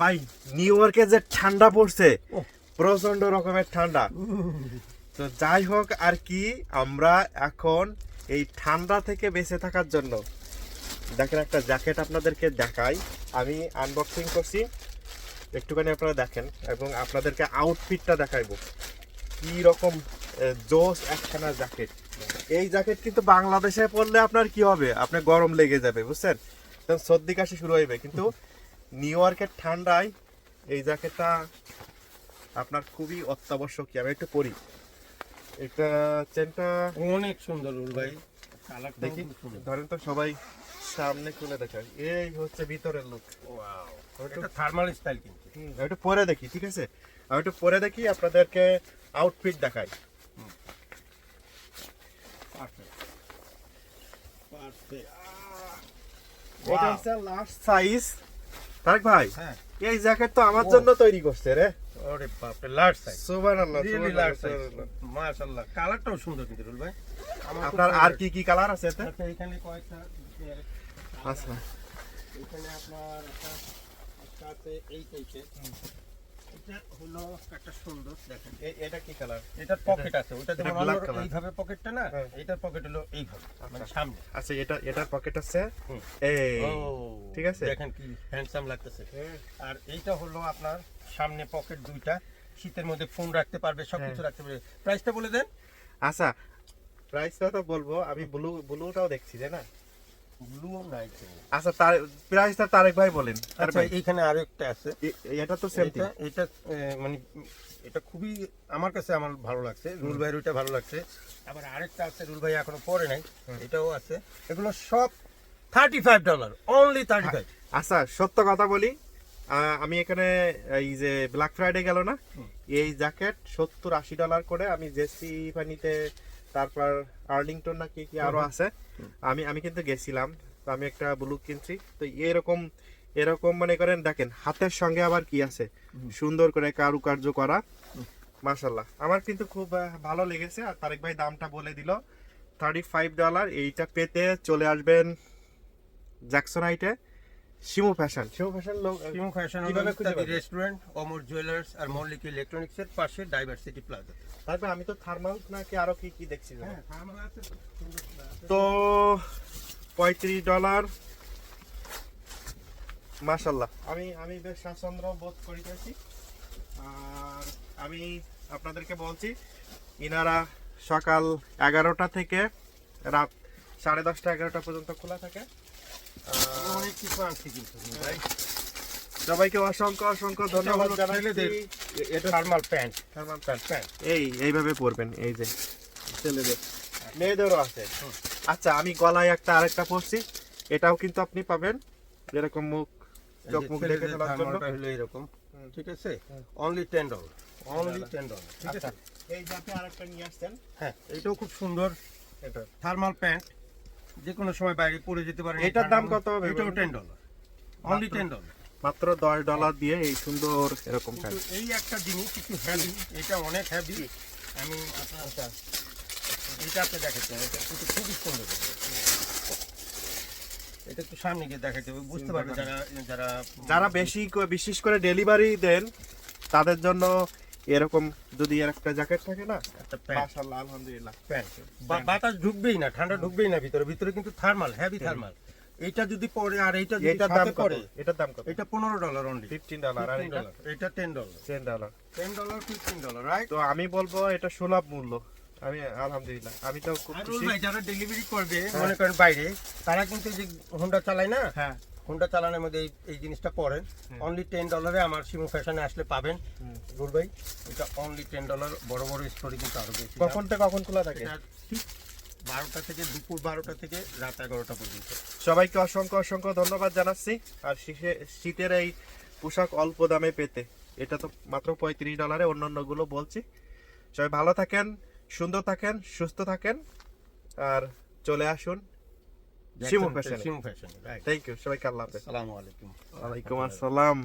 ভাই নিউ ইয়র্কে যে ঠান্ডা পড়ছে। প্রচণ্ড রকমের ঠান্ডা। তো যাই হোক আর কি আমরা এখন এই ঠান্ডা থেকে বেঁচে থাকার জন্য দেখেন একটা জ্যাকেট আপনাদেরকে দেখাই। আমি আনবক্সিং করছি। একটুখানি আপনারা দেখেন এবং আপনাদেরকে আউটফিটটা দেখাইবো। কি রকম জোস একখানা জ্যাকেট এই জ্যাকেট কিন্তু বাংলাদেশে পরলে আপনার কি হবে? আপনার গরম লেগে যাবে বুঝছেন? তখন সর্দি কাশি শুরু হইবে। কিন্তু নিউ ইয়র্কের ঠান্ডায় এই জ্যাকেটটা আপনার খুবই অত্যাবশ্যকীয়। আমি একটু পরি। এটা চেনটা অনেক সুন্দর রুল ভাই। দেখি। ধরেন তো সবাই সামনে খুলে দেখায় এই হচ্ছে ভিতরের লুক এটা থার্মাল স্টাইল কিন্তু। একটু পরে দেখি ঠিক আছে? আমি একটু পরে দেখি আপনাদেরকে আউটফিট দেখাই। পারফেক্ট পারফেক্ট এটা হচ্ছে লাস্ট সাইজ তারেক ভাই হ্যাঁ। এই জ্যাকেট তো আমার জন্য তৈরি করছে রে। ওরে বাপ রে লার্জ সাইজ সুবহানাল্লাহ সুবহানাল্লাহ, মাশাআল্লাহ। কালারটাও সুন্দর কিন্তু রুল ভাই। আপনার আর। কি কি কালার আছে এতে? এখানে কয়েকটা আচ্ছা। এখানে আপনার একটা আছে এই টাইপের এটা হলো একটা সুন্দর দেখেন এটা কি কালার এটার পকেট আছে ওটা যেমন black অন্য color। এইভাবে পকেটটা না হ্যাঁ। এটার পকেট হলো এইভাবে মানে সামনে আচ্ছা এটা এটার পকেট আছে এই ঠিক আছে? দেখেন কি হ্যান্ডসাম লাগতেছে আর এইটা হলো আপনার সামনে পকেট দুইটা শীতের মধ্যে ফোন রাখতে পারবে সবকিছু হ্যাঁ। রাখতে পারবে প্রাইসটা বলে দেন আচ্ছা প্রাইসটা তো বলব আমি ব্লু ব্লুটাও দেখছি তাই না। আচ্ছা তার প্রাইসটা তারেক ভাই বলেন তারেক আচ্ছা ভাই, এইখানে আরও একটা আছে। এটা তো সেম এটা এটা মানে এটা খুবই আমার কাছে আমার ভালো লাগছে। রুল ভাইয়ের ওইটা ভালো লাগছে। আবার আরেকটা আছে রুল ভাই এখনও পরে নাই। এটাও আছে। এগুলো সব thirty five dollar only thirty five আচ্ছা সত্য কথা বলি আমি এখানে এই যে ব্ল্যাক ফ্রাইডে গেল না? এই জ্যাকেট সত্তর আশি ডলার করে আমি জেসি পানিতে তারপর আর্লিংটন না কি কি আরও আছে আমি আমি কিন্তু গেছিলাম। তো আমি একটা ব্লু কিনছি। তো এরকম এরকম মানে করেন দেখেন হাতের সঙ্গে আবার কি আছে? সুন্দর করে কারুকার্য করা। মাশাল্লাহ আমার কিন্তু খুব ভালো লেগেছে। আর তারেক ভাই দামটা বলে দিল থার্টি ফাইভ ডলার এইটা পেতে চলে আসবেন জ্যাকসনাইটে শিমু ফ্যাশন। শিমু ফ্যাশন লোক সিমু ফ্যাশন কীভাবে খুঁজে রেস্টুরেন্ট অমর জুয়েলার্স আর মল্লিক ইলেকট্রনিক্স এর পাশে ডাইভার্সিটি প্লাজা তারপর আমি তো থার্মাল নাকি আরও কি কি দেখছি হ্যাঁ তো। পঁয়ত্রিশ ডলার মাশাল্লাহ আমি আমি বেশ স্বাচ্ছন্দ্য বোধ করিতেছি। আর আমি আপনাদেরকে বলছি ইনারা সকাল এগারোটা থেকে রাত সাড়ে দশটা এগারোটা পর্যন্ত খোলা থাকে। অনেক কিছু কিন্তু ভাই সবাইকে অসংখ্য অসংখ্য ধন্যবাদ ছেলেদের। এটা thermal pant thermal pant pant এই এইভাবে পরবেন এই যে। ছেলেদের। মেয়েদেরও আছে। আচ্ছা আমি গলায় একটা আরেকটা পরছি। এটাও কিন্তু আপনি পাবেন। এরকম মুখ চোখ মুখ দেখে চলার জন্য। এরকম। ঠিক আছে? Only ten dollar only ten dollar ঠিক আচ্ছা। আছে এই যে আপনি আরেকটা নিয়ে আসছেন হ্যাঁ এটাও খুব সুন্দর। এটা। থার্মাল প্যান্ট যে কোনো সময় বাইরে পড়ে যেতে পারে এটার দাম কত হবে এটাও? Ten dollar only? Ten dollar মাত্র দশ ডলার দিয়ে এই সুন্দর এরকম এই একটা জিনিস একটু হ্যাভি এটা অনেক হ্যাভি আমি আপনার এটা আপনি দেখাচ্ছি এটা খুবই সুন্দর। এটা একটু সামনে গিয়ে দেখাতে হবে বুঝতে পারবে যারা যারা যারা বেশি বিশেষ করে ডেলিভারি দেন তাদের জন্য এরকম যদি এর একটা জ্যাকেট থাকে না একটা মাশাআল্লাহ আলহামদুলিল্লাহ। প্যান্ট বাতাস ঢুকবেই না ঠান্ডা ঢুকবেই না ভিতরে। ভিতরে কিন্তু থার্মাল হেভি থার্মাল এইটা যদি পরে আর এইটা যদি এটার দাম পরে এটার দাম কত? এটা পনেরো ডলার অনলি ফিফটিন ডলার আর এটা? এটা ten dollar ten dollar ten dollar fifteen dollar right তো আমি বলব এটা সুলভ মূল্য। আমি আলহামদুলিল্লাহ। আমি তো খুব আর খুশি। ভাই যারা ডেলিভারি করবে মনে করেন বাইরে তারা কিন্তু যে হোন্ডা চালায় না? হ্যাঁ। হোন্ডা চালানোর মধ্যে এই এই জিনিসটা পড়েন অনলি টেন ডলারে আমার সিমু ফ্যাশনে আসলে পাবেন। গুড ভাই এটা অনলি টেন ডলার বড় বড় স্টোরি কিন্তু আরও বেশি। কখন থেকে কখন খোলা থাকে? ঠিক বারোটা থেকে দুপুর বারোটা থেকে রাত এগারোটা পর্যন্ত। সবাইকে অসংখ্য অসংখ্য ধন্যবাদ জানাচ্ছি। আর শীতের এই পোশাক অল্প দামে পেতে। এটা তো মাত্র পঁয়ত্রিশ ডলারে অন্যান্যগুলো বলছি। সবাই ভালো থাকেন সুন্দর থাকেন সুস্থ থাকেন। আর চলে আসুন শিমু ফ্যাশনে থ্যাংক ইউ সবাইকে আল্লাহ হাফেজ আসসালামু আলাইকুম ওয়ালাইকুম আসসালাম